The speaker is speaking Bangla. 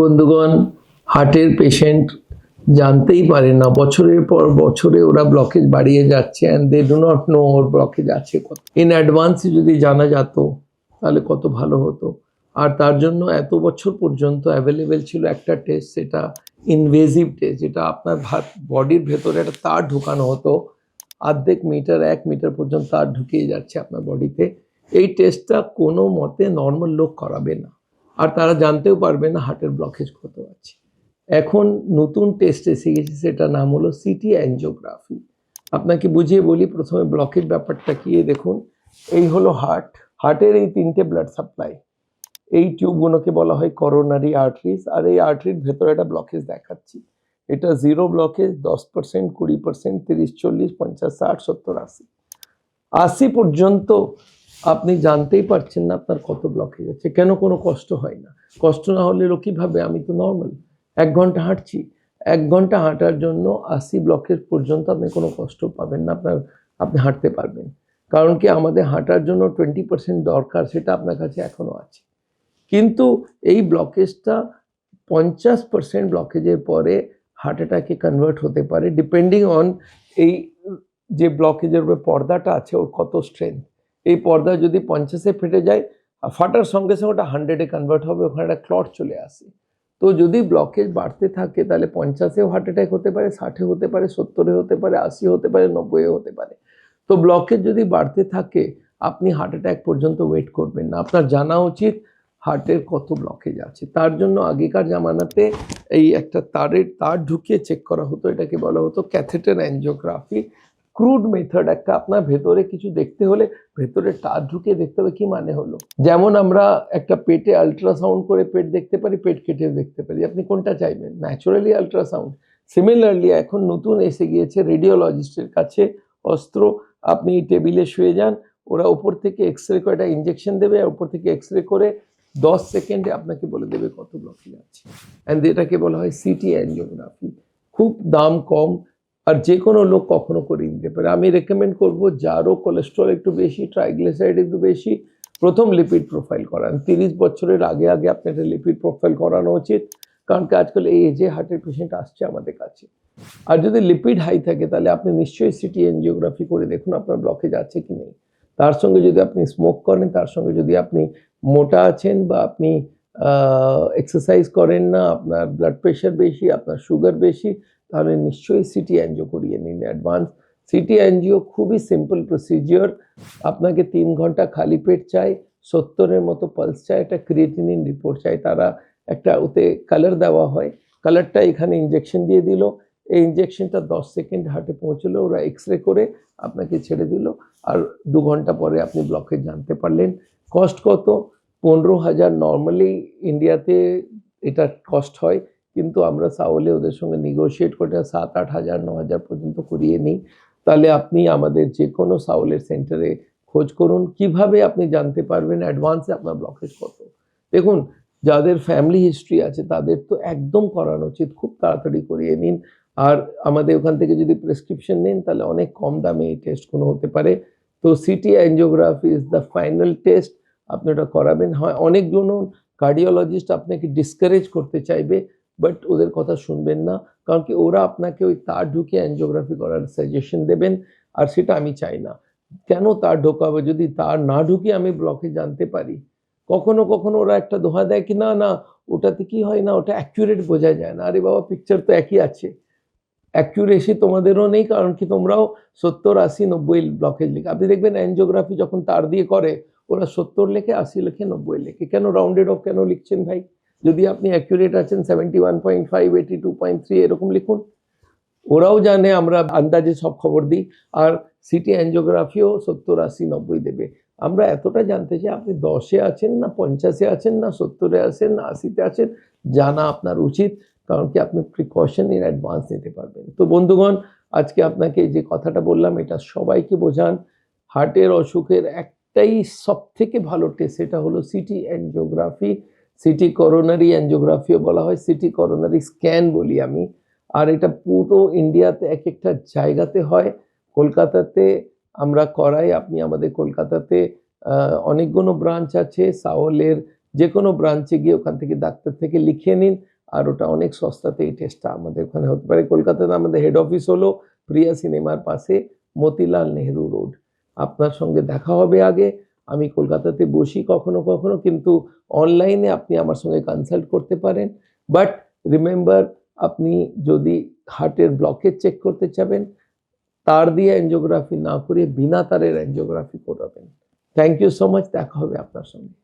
বন্ধুগণ, হার্টের পেশেন্ট জানতেই পারে না। বছরের পর বছরে ওরা ব্লকেজ বাড়িয়ে যাচ্ছে and they do not know or blockage আছে কত। ইন অ্যাডভান্সে যদি জানা যেত, তাহলে কত ভালো হতো। আর তার জন্য এত বছর পর্যন্ত অ্যাভেলেবেল ছিল একটা টেস্ট সেটা ইনভেজিভ টেস্ট যেটা আপনার বডির ভেতরে একটা তার ঢুকানো হতো। অর্ধেক মিটার এক মিটার পর্যন্ত তার ঢুকিয়ে যাচ্ছে আপনার বডিতে এই টেস্টটা কোনো মতে নর্মাল লোক করাবে না। আর তারা জানতেও পারবে না হার্টের ব্লকেজ কত আছে। এখন নতুন টেস্ট এসে গেছে সেটা নাম হলো সিটি অ্যাঞ্জিওগ্রাফি আপনাকে বুঝিয়ে বলি, প্রথমে ব্লকের ব্যাপারটা কি দেখুন। এই হলো হার্ট হার্টের এই তিনটে ব্লাড সাপ্লাই এই টিউবগুলোকে বলা হয় করোনারি আর্টারিজ আর এই আর্টারির ভেতরে একটা ব্লকেজ দেখাচ্ছি। এটা জিরো ব্লকেজ দশ পার্সেন্ট কুড়ি পার্সেন্ট তিরিশ, চল্লিশ, পঞ্চাশ, ষাট, সত্তর, আশি। আশি পর্যন্ত আপনি জানতেই পারছেন না আপনার কত ব্লকেজ আছে। কেন কোনো কষ্ট হয় না? কষ্ট না হলে লোক কীভাবে? আমি তো নর্মাল এক ঘণ্টা হাঁটছি। এক ঘণ্টা হাঁটার জন্য আশি ব্লকের পর্যন্ত আপনি কোনো কষ্ট পাবেন না। আপনার, আপনি হাঁটতে পারবেন। কারণ কি আমাদের হাঁটার জন্য টোয়েন্টি পার্সেন্ট দরকার, সেটা আপনার কাছে এখনও আছে। কিন্তু এই ব্লকেজটা পঞ্চাশ পার্সেন্ট ব্লকেজের পরে হার্ট অ্যাটাকে কনভার্ট হতে পারে। ডিপেন্ডিং অন এই যে ব্লকেজের উপরে পর্দাটা আছে, ওর কত স্ট্রেংথ এই পর্দা যদি পঞ্চাশে ফেটে যায় ফাটার সঙ্গে সঙ্গে ওটা হান্ড্রেডে কনভার্ট হবে, ওখানে একটা ক্লট চলে আসে। তো যদি ব্লকেজ বাড়তে থাকে, তাহলে পঞ্চাশেও হার্ট অ্যাটাক হতে পারে, ষাটে হতে পারে, সত্তরে হতে পারে আশি হতে পারে নব্বইয়ে হতে পারে। তো ব্লকেজ যদি বাড়তে থাকে, আপনি হার্ট অ্যাটাক পর্যন্ত ওয়েট করবেন না। আপনার জানা উচিত হার্টের কত ব্লকেজ আছে। তার জন্য আগেকার জামানাতে এই একটা তারের তার ঢুকিয়ে চেক করা হতো, এটাকে বলা হতো ক্যাথেটার অ্যাঞ্জিওগ্রাফি ক্রুড মেথড একটা আপনার ভেতরে কিছু দেখতে হলে ভেতরে তার ঢুকিয়ে দেখতে হবে কি মানে হলো। যেমন আমরা একটা পেটে আল্ট্রাসাউন্ড করে পেট দেখতে পারি, পেট কেটে দেখতে পারি। আপনি কোনটা চাইবেন? ন্যাচুরালি আল্ট্রাসাউন্ড সিমিলারলি এখন নতুন এসে গিয়েছে রেডিওলজিস্টের কাছে অস্ত্র। আপনি টেবিলে শুয়ে যান, ওরা উপর থেকে এক্স রে একটা ইঞ্জেকশন দেবে, আর উপর থেকে এক্স রে করে দশ সেকেন্ডে আপনাকে বলে দেবে কত ব্লকেজ আছে। অ্যান্ড এটাকে বলা হয় সিটি অ্যাঞ্জিওগ্রাফি খুব দাম কম আর যে কোনো লোক কখনো করে নিতে পারে। আমি রেকমেন্ড করব যারও কোলেস্ট্রল একটু বেশি ট্রাইগ্লিসাইড একটু বেশি, প্রথম লিপিড প্রোফাইল করান। তিরিশ বছরের আগে আগে আপনার একটা লিপিড প্রোফাইল করানো উচিত। কারণ কি আজকাল এই এজে হার্টের পেশেন্ট আসছে আমাদের কাছে। আর যদি লিপিড হাই থাকে তাহলে আপনি নিশ্চয়ই সিটি এনজিওগ্রাফি করে দেখুন আপনার ব্লকেজ আছে কি নেই। তার সঙ্গে যদি আপনি স্মোক করেন, তার সঙ্গে যদি আপনি মোটা আছেন বা আপনি এক্সারসাইজ করেন না, আপনার ব্লাড প্রেশার বেশি, আপনার সুগার বেশি তাহলে নিশ্চয়ই সিটি অ্যানজিও করিয়ে নিন অ্যাডভান্স সিটি অ্যানজিও খুবই সিম্পল প্রসিজিওর আপনাকে তিন ঘণ্টা খালি পেট চাই, সত্তরের মতো পালস চাই, একটা ক্রিয়েটিনিন রিপোর্ট চাই। তারা একটা ওতে কালার দেওয়া হয়। কালারটা এখানে ইঞ্জেকশন দিয়ে দিল। এই ইঞ্জেকশনটা দশ সেকেন্ড হার্টে পৌঁছলো, ওরা এক্স রে করে আপনাকে ছেড়ে দিল। আর দু ঘণ্টা পরে আপনি ব্লকে জানতে পারলেন। কস্ট কত? পনেরো হাজার নর্মালি ইন্ডিয়াতে এটা কস্ট হয়। কিন্তু আমরা সাউলে ওদের সঙ্গে নেগোশিয়েট করে সাত আট হাজার, ন হাজার পর্যন্ত করিয়ে নিই। তাহলে আপনি আমাদের যে কোনো সাউলের সেন্টারে খোঁজ করুন, কীভাবে আপনি জানতে পারবেন অ্যাডভান্সে আপনার ব্লকেজ কত। দেখুন, যাদের ফ্যামিলি হিস্ট্রি আছে, তাদের তো একদম করানো উচিত, খুব তাড়াতাড়ি করিয়ে নিন। আর আমাদের ওখান থেকে যদি প্রেসক্রিপশন নেন, তাহলে অনেক কম দামে এই টেস্টগুলো হতে পারে। তো CT angiography is the final test আপনি ওটা করাবেন। হয় অনেকগুলো কার্ডিওলজিস্ট আপনাকে ডিসকারেজ করতে চাইবে বাট ওদের কথা শুনবেন না। কারণ কি ওরা আপনাকে ওই তার ঢুকে অ্যাঞ্জিওগ্রাফি করার সাজেশন দেবেন, আর সেটা আমি চাই না। কেন তার ঢোকাবে? যদি তার না ঢুকে আমি ব্লকে জানতে পারি, কখনো কখনো ওরা একটা দোহা দেয় কি, না না, ওটাতে কি হয় না? ওটা অ্যাকুরেট বোঝা যায় না। আরে বাবা পিকচার তো একই আছে। অ্যাকুরেসি তোমাদেরও নেই, কারণ কি তোমরাও সত্তর, আশি, নব্বই ব্লকেজ লিখে। আপনি দেখবেন অ্যাঞ্জিওগ্রাফি যখন তার দিয়ে করে, ওরা সত্তর লেখে, আশি লেখে, নব্বই লেখে। কেন রাউন্ডেড অফ কেন লিখছেন ভাই? যদি আপনি অ্যাকুরেট আছেন seventy one point five two point three এরকম লিখুন। ওরাও জানে, আমরা আন্দাজে সব খবর দিই। আর সিটি অ্যাঞ্জিওগ্রাফিও সত্তর, আশি, নব্বই দেবে। আমরা এতটা জানতে চাই, আপনি দশে আছেন না, পঞ্চাশে আছেন না, সত্তরে আছেন না, আশিতে আছেন? জানা আপনার উচিত, কারণ কি আপনি প্রিকশন ইন অ্যাডভান্স নিতে পারবেন। তো বন্ধুগণ, আজকে আপনাকে যে কথাটা বললাম, এটা সবাইকে বোঝান। হার্টের অসুখের একটাই সব থেকে ভালো টেস্ট সেটা হলো সিটি অ্যাঞ্জিওগ্রাফি সিটি করোনারি অ্যাঞ্জিওগ্রাফিও বলা হয়, সিটি করোনারি স্ক্যান বলি আমি। আর এটা পুরো ইন্ডিয়াতে এক একটা জায়গাতে হয়। কলকাতাতে আমরা করাই, আপনি আমাদের কলকাতাতে অনেকগুলো ব্রাঞ্চ আছে। সাওলের যে কোনো ব্রাঞ্চে গিয়ে ওখান থেকে ডাক্তার থেকে লিখিয়ে নিন। আর ওটা অনেক সস্তাতে এই টেস্টটা আমাদের ওখানে হতে পারে। কলকাতাতে আমাদের হেড অফিস হলো প্রিয়া সিনেমার পাশে মতিলাল নেহরু রোড আপনার সঙ্গে দেখা হবে আগে। আমি কলকাতাতে বসি কখনো কখনো, কিন্তু অনলাইনে আপনি আমার সঙ্গে কনসাল্ট করতে পারেন। বাট রিমেম্বার আপনি যদি হার্টের ব্লকেজ চেক করতে চাবেন, তার দিয়ে অ্যাঞ্জিওগ্রাফি না করে বিনা তারের অ্যাঞ্জিওগ্রাফি করাবেন। থ্যাংক ইউ সো মাচ দেখা হবে আপনার সঙ্গে।